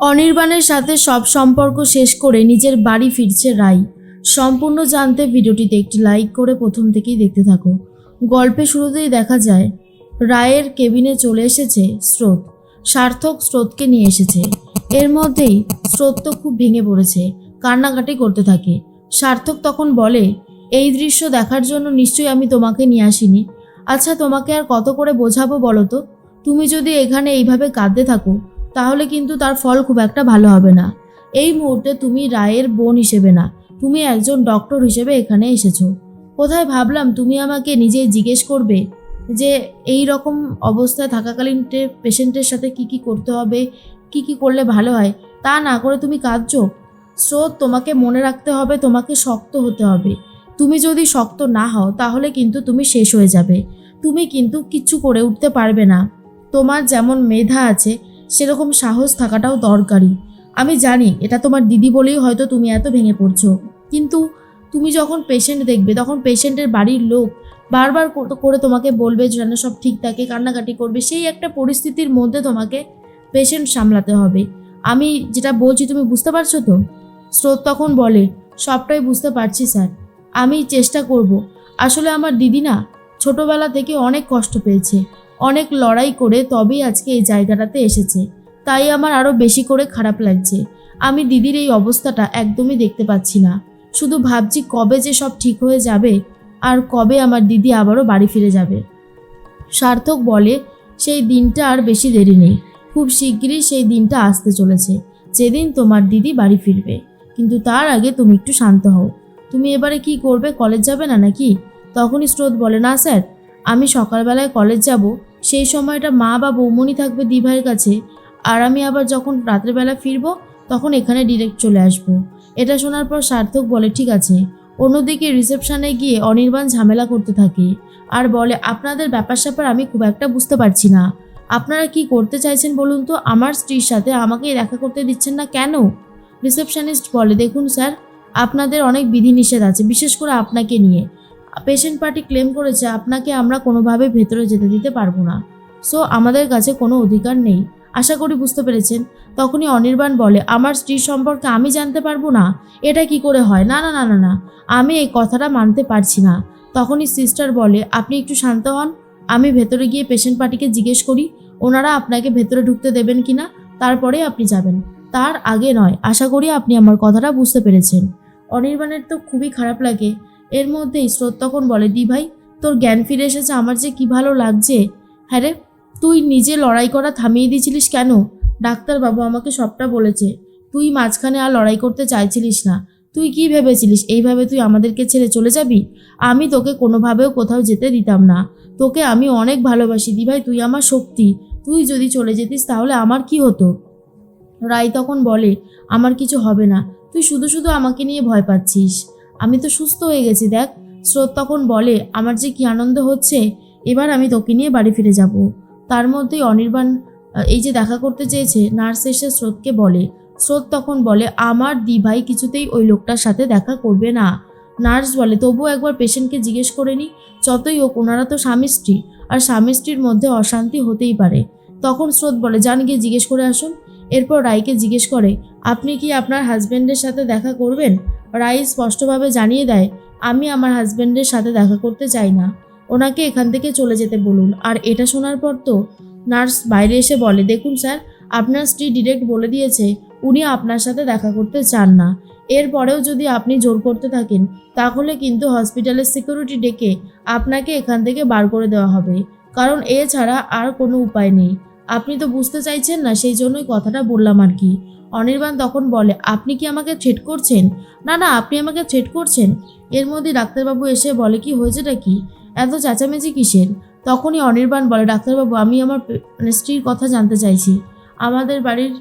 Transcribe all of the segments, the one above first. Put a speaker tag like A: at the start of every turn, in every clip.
A: অনির্বাণের সাথে সব সম্পর্ক শেষ করে নিজের বাড়ি ফিরছে রাই। সম্পূর্ণ জানতে ভিডিওটিতে একটি লাইক করে প্রথম থেকেই দেখতে থাকো। গল্পে শুরুতেই দেখা যায়, রায়ের কেবিনে চলে এসেছে স্রোত। সার্থক স্রোতকে নিয়ে এসেছে। এর মধ্যেই স্রোত তো খুব ভেঙে পড়েছে, কান্নাকাটি করতে থাকে। সার্থক তখন বলে, এই দৃশ্য দেখার জন্য নিশ্চয়ই আমি তোমাকে নিয়ে আসিনি। আচ্ছা তোমাকে আর কত করে বোঝাবো বলো তো? তুমি যদি এখানে এইভাবে কাঁদতে থাকো তাহলে কিন্তু তার ফল খুব একটা ভালো হবে না। এই মুহূর্তে তুমি রায়ের বোন হিসেবে না, তুমি একজন ডক্টর হিসেবে এখানে এসেছ। কোথায় ভাবলাম তুমি আমাকে নিজেই জিজ্ঞেস করবে যে এই রকম অবস্থায় থাকাকালীন পেশেন্টের সাথে কি কি করতে হবে, কি কি করলে ভালো হয়, তা না করে তুমি কাঁদছো? স্রোত, তোমাকে মনে রাখতে হবে, তোমাকে শক্ত হতে হবে। তুমি যদি শক্ত না হও, তাহলে কিন্তু তুমি শেষ হয়ে যাবে। তুমি কিন্তু কিচ্ছু করে উঠতে পারবে না। তোমার যেমন মেধা আছে সেরকম সাহস থাকাটাও দরকারি। আমি জানি এটা তোমার দিদি বলেই হয়তো তুমি এত ভেঙে পড়ছো। কিন্তু তুমি যখন পেশেন্ট দেখবে, তখন পেশেন্টের বাড়ির লোক বারবার করে তোমাকে বলবে যেন সব ঠিক থাকে, কান্নাকাটি করবে, সেই একটা পরিস্থিতির মধ্যে তোমাকে পেশেন্ট সামলাতে হবে। আমি যেটা বলছি তুমি বুঝতে পারছ তো? স্রোত তখন বলে, সবটাই বুঝতে পারছি স্যার। আমি চেষ্টা করব। আসলে আমার দিদি না ছোটবেলা থেকে অনেক কষ্ট পেয়েছে। অনেক লড়াই করে তবেই আজকে এই জায়গাটাতে এসেছে। তাই আমার আরও বেশি করে খারাপ লাগছে। আমি দিদির এই অবস্থাটা একদমই দেখতে পাচ্ছি না। শুধু ভাবছি কবে যে সব ঠিক হয়ে যাবে আর কবে আমার দিদি আবারও বাড়ি ফিরে যাবে। সার্থক বলে, সেই দিনটা আর বেশি দেরি নেই। খুব শিগগিরই সেই দিনটা আসতে চলেছে। যেদিন তোমার দিদি বাড়ি ফিরবে। কিন্তু তার আগে তুমি একটু শান্ত হও। তুমি এবারে কি করবে? কলেজ যাবে না নাকি? তখনই স্রোত বলে, না স্যার আমি সকালবেলায় কলেজ যাব, সেই সময়টা মা বা বৌমনি থাকবে দিভাইয়ের কাছে। আর আমি আবার যখন রাত্রেবেলা ফিরবো, তখন এখানে ডিরেক্ট চলে আসব। এটা শোনার পর সার্থক বলে, ঠিক আছে। অন্যদিকে রিসেপশনে গিয়ে অনির্বাণ ঝামেলা করতে থাকে আর বলে, আপনাদের ব্যাপার স্যাপার আমি খুব একটা বুঝতে পারছি না। আপনারা কি করতে চাইছেন বলুন তো? আমার স্ত্রীর সাথে আমাকে দেখা করতে দিচ্ছেন না কেন? রিসেপশনিস্ট বলে, দেখুন স্যার, আপনাদের অনেক বিধিনিষেধ আছে, বিশেষ করে আপনাকে নিয়ে। পেশেন্ট পার্টি ক্লেম করেছে, আপনাকে আমরা কোনোভাবে ভেতরে যেতে দিতে পারব না। সো আমাদের কাছে কোনো অধিকার নেই। আশা করি বুঝতে পেরেছেন। তখনই অনির্বাণ বলে, আমার স্ত্রীর সম্পর্কে আমি জানতে পারব না? এটা কি করে হয়? না না না না না। আমি এই কথাটা মানতে পারছি না। তখনই সিস্টার বলে, আপনি একটু শান্ত হন। আমি ভেতরে গিয়ে পেশেন্ট পার্টিকে জিজ্ঞেস করি, ওনারা আপনাকে ভেতরে ঢুকতে দেবেন কি না? তারপরে আপনি যাবেন। তার আগে নয়। আশা করি আপনি আমার কথাটা বুঝতে পেরেছেন। অনির্বাণের তো খুবই খারাপ লাগে। এর মধ্যেই স্রোত তখন বলে, দি ভাই, তোর জ্ঞান ফিরে এসেছে, আমার যে কি ভালো লাগছে। হ্যাঁ রে, তুই নিজে লড়াই করা থামিয়ে দিয়েছিলিস কেন? ডাক্তারবাবু আমাকে সবটা বলেছে। তুই মাঝখানে আর লড়াই করতে চাইছিলিস না। তুই কি ভেবেছিলিস? এইভাবে তুই আমাদেরকে ছেড়ে চলে যাবি? আমি তোকে কোনোভাবেও কোথাও যেতে দিতাম না। তোকে আমি অনেক ভালোবাসি, দি ভাই, তুই আমার শক্তি। তুই যদি চলে যেতিস তাহলে আমার কি হতো? রাই তখন বলে, আমার কিছু হবে না। তুই শুধু শুধু আমাকে নিয়ে ভয় পাচ্ছিস। আমি তো সুস্থ হয়ে গেছি, দেখ। স্রোত তখন বলে, আমার যে কি আনন্দ হচ্ছে, এবার আমি তোকে নিয়ে বাড়ি ফিরে যাব। তার মধ্যেই অনির্বাণ এই যে দেখা করতে চেয়েছে, নার্স এসে স্রোতকে বলে। স্রোত তখন বলে, আমার দি ভাই কিছুতেই ওই লোকটার সাথে দেখা করবে না। নার্স বলে, তবুও একবার পেশেন্টকে জিজ্ঞেস করে নি, যতই হোক, ওনারা তো স্বামী স্ত্রী, আর স্বামী স্ত্রীর মধ্যে অশান্তি হতেই পারে। তখন স্রোত বলে যান গিয়ে জিজ্ঞেস করে আসুন। এরপর রায়কে জিজ্ঞেস করে, আপনি কি আপনার হাজবেন্ডের সাথে দেখা করবেন? রাই স্পষ্টভাবে জানিয়ে দেয়, আমি আমার হাজবেন্ডের সাথে দেখা করতে চাই না। ওনাকে এখান থেকে চলে যেতে বলুন। আর এটা শোনার পর তো নার্স বাইরে এসে বলে, দেখুন স্যার, আপনার স্ত্রী ডিরেক্ট বলে দিয়েছে, উনি আপনার সাথে দেখা করতে চান না। এরপরেও যদি আপনি জোর করতে থাকেন, তাহলে কিন্তু হসপিটালের সিকিউরিটি ডেকে আপনাকে এখান থেকে বার করে দেওয়া হবে। কারণ এছাড়া আর কোনো উপায় নেই। আপনি তো বুঝতে চাইছেন না, সেই জন্যই কথাটা বললাম আর কি। অনির্বাণ তখন বলে, আপনি কি আমাকে থ্রেট করছেন? না না, আপনি আমাকে থ্রেট করছেন। এর মধ্যে ডাক্তারবাবু এসে বলে, কি হয়েছেটা কি? এত চেঁচামেচি কিসের? তখনই অনির্বাণ বলে, ডাক্তারবাবু, আমি আমার মানে স্ত্রীর কথা জানতে চাইছি। আমাদের বাড়ির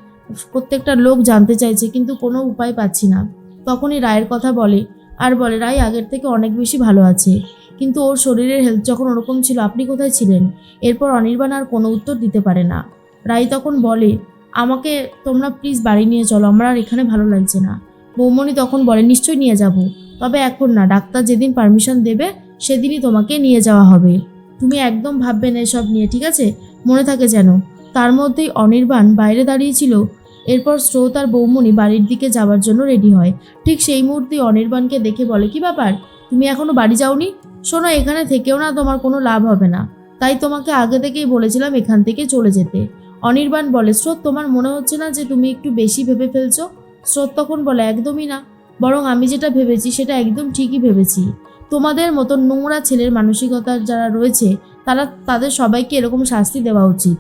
A: প্রত্যেকটা লোক জানতে চাইছে, কিন্তু কোনো উপায় পাচ্ছি না। তখনই রায়ের কথা বলে, আর বলে, রায় আগের থেকে অনেক বেশি ভালো আছে, কিন্তু ওর শরীরের হেলথ যখন ওরকম ছিল, আপনি কোথায় ছিলেন? এরপর অনির্বাণ আর কোনো উত্তর দিতে পারে না। রাই তখন বলে আমাকে তোমরা প্লিজ বাড়ি নিয়ে চলো, আমার আর এখানে ভালো লাগছে না। বৌমণি তখন বলে, নিশ্চয়ই নিয়ে যাব। তবে এখন না, ডাক্তার যেদিন পারমিশন দেবে, সেদিনই তোমাকে নিয়ে যাওয়া হবে। তুমি একদম ভাববে না এসব নিয়ে, ঠিক আছে? মনে থাকে যেন। তার মধ্যেই অনির্বাণ বাইরে দাঁড়িয়েছিল এরপর স্রোত আর বৌমণি বাড়ির দিকে যাওয়ার জন্য রেডি হয়। ঠিক সেই মুহূর্তে অনির্বাণকে দেখে বলে, কি ব্যাপার? তুমি এখনও বাড়ি যাওনি? শোনো, এখানে থেকেও না তোমার কোনো লাভ হবে না। তাই তোমাকে আগে থেকেই বলেছিলাম এখান থেকে চলে যেতে। অনির্বাণ বলে, স্রোত, তোমার মনে হচ্ছে না যে তুমি একটু বেশি ভেবে ফেলছো? স্রোত তখন বলে, একদমই না। বরং আমি যেটা ভেবেছি সেটা একদম ঠিকই ভেবেছি। তোমাদের মতো নোংরা ছেলের মানসিকতার যারা রয়েছে, তারা, তাদের সবাইকে এরকম শাস্তি দেওয়া উচিত।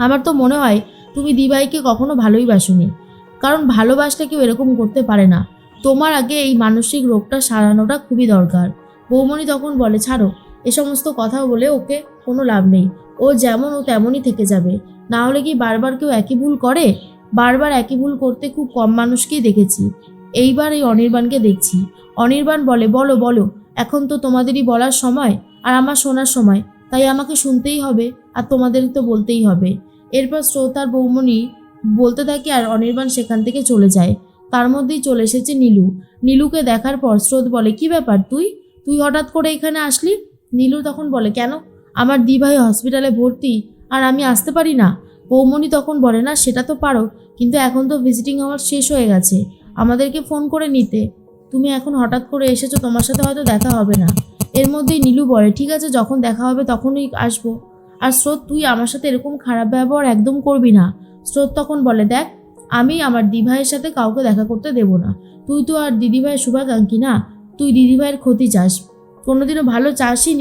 A: আমার তো মনে হয়, তুমি দিবাইকে কখনো ভালোই বাসনি। কারণ ভালোবাসলে কেউ এরকম করতে পারে না। তোমার আগে এই মানসিক রোগটা সারানোটা খুবই দরকার। বৌমণি তখন বলে, ছাড়ো, এ সমস্ত কথা বলে ওকে কোনো লাভ নেই। ও যেমন ও তেমনই থেকে যাবে। না হলে কি বারবার কেউ একই ভুল করে? বারবার একই ভুল করতে খুব কম মানুষকেই দেখেছি। এইবার এই অনির্বাণকে দেখছি। অনির্বাণ বলে, বলো বলো, এখন তো তোমাদেরই বলার সময় আর আমার শোনার সময়। তাই আমাকে শুনতেই হবে আর তোমাদের তো বলতেই হবে। এরপর শ্রোতার বৌমণি বলতে থাকে আর অনির্বাণ সেখান থেকে চলে যায়। তার মধ্যেই চলে এসেছে নীলু। নীলুকে দেখার পর স্রোত বলে, কি ব্যাপার তুই? তুই হঠাৎ করে এখানে আসলি? নীলু তখন বলে, কেন? আমার দিভাই হসপিটালে ভর্তি আর আমি আসতে পারি না। বৌমণি তখন বলে, না, সেটা তো পারো, কিন্তু এখন তো ভিজিটিং আওয়ার শেষ হয়ে গেছে। আমাদেরকে ফোন করে নিতে। তুমি এখন হঠাৎ করে এসেছ, তোমার সাথে হয়তো দেখা হবে না। এর মধ্যেই নীলু বলে, ঠিক আছে, যখন দেখা হবে তখনই আসব। আর স্রোত, তুই আমার সাথে এরকম খারাপ ব্যবহার একদম করবি না। স্রোত তখন বলে, দেখ, আমি আমার দিভাইয়ের সাথে কাউকে দেখা করতে দেব না। তুই তো আর দিদিভাইয়ের শুভাকাঙ্ক্ষী না। তুই দিদিভাইয়ের ক্ষতি চাস। কোনোদিনও ভালো চাসই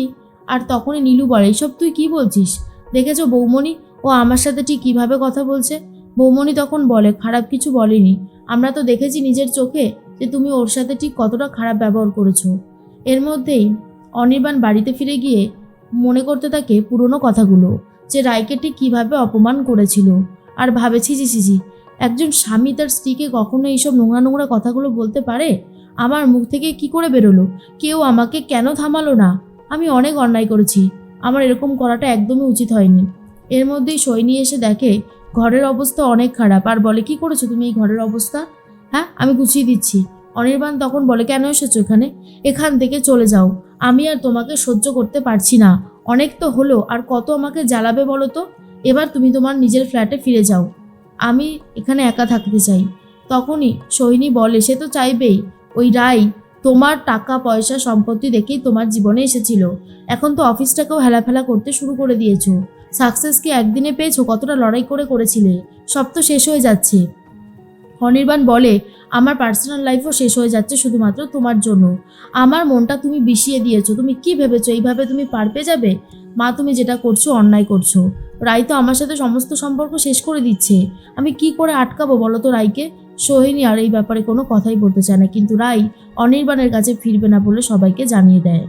A: আর তখনই নীলু বলে এইসব তুই কি বলছিস? দেখেছ বৌমণি? ও আমার সাথে ঠিক কীভাবে কথা বলছে? বৌমণি তখন বলে, খারাপ কিছু বলেনি। আমরা তো দেখেছি নিজের চোখে যে তুমি ওর সাথে ঠিক কতটা খারাপ ব্যবহার করেছ। এর মধ্যেই অনির্বাণ বাড়িতে ফিরে গিয়ে মনে করতে থাকে পুরনো কথাগুলো, যে রায়কে ঠিক কীভাবে অপমান করেছিল। আর ভাবে ছিজি ছিজি একজন স্বামী তার স্ত্রীকে কখনো এইসব নোংরা নোংরা কথাগুলো বলতে পারে? আমার মুখ থেকে কি করে বেরোলো? কেউ আমাকে কেন থামালো না? আমি অনেক অন্যায় করেছি। আমার এরকম করাটা একদমই উচিত হয়নি। এর মধ্যেই সৈনী এসে দেখে, ঘরের অবস্থা অনেক খারাপ। আর বলে, কি করেছ তুমি এই ঘরের অবস্থা? হ্যাঁ আমি গুছিয়ে দিচ্ছি। অনির্বাণ তখন বলে, কেন এসেছ এখানে? এখান থেকে চলে যাও। আমি আর তোমাকে সহ্য করতে পারছি না। অনেক তো হলো, আর কত আমাকে জ্বালাবে বলো তো? এবার তুমি তোমার নিজের ফ্ল্যাটে ফিরে যাও। আমি এখানে একা থাকতে চাই। তখনই সৈনী বলে, সে তো চাইবেই। ওই রাই তোমার টাকা, পয়সা, সম্পত্তি দেখেই তোমার জীবনে এসেছিল। এখন তো অফিসটাকেও হেলাফেলা করতে শুরু করে দিয়েছ। সাকসেস কি একদিনে পেয়েছ কতটা লড়াই করে করেছিলে? সব তো শেষ হয়ে যাচ্ছে। অনির্বাণ বলে, আমার পার্সোনাল লাইফও শেষ হয়ে যাচ্ছে শুধুমাত্র তোমার জন্য। আমার মনটা তুমি বিষিয়ে দিয়েছ। তুমি কি ভেবেছো? এইভাবে তুমি পার পেয়ে যাবে? মা, তুমি যেটা করছ অন্যায় করছ। রাই তো আমার সাথে সমস্ত সম্পর্ক শেষ করে দিচ্ছে। আমি কি করে আটকাবো বলো তো রাইকে সোহিনী আর এই ব্যাপারে কোনো কথাই বলতে চায় না। কিন্তু রাই অনির্বাণের কাছে ফিরবে না বলে সবাইকে জানিয়ে দেয়।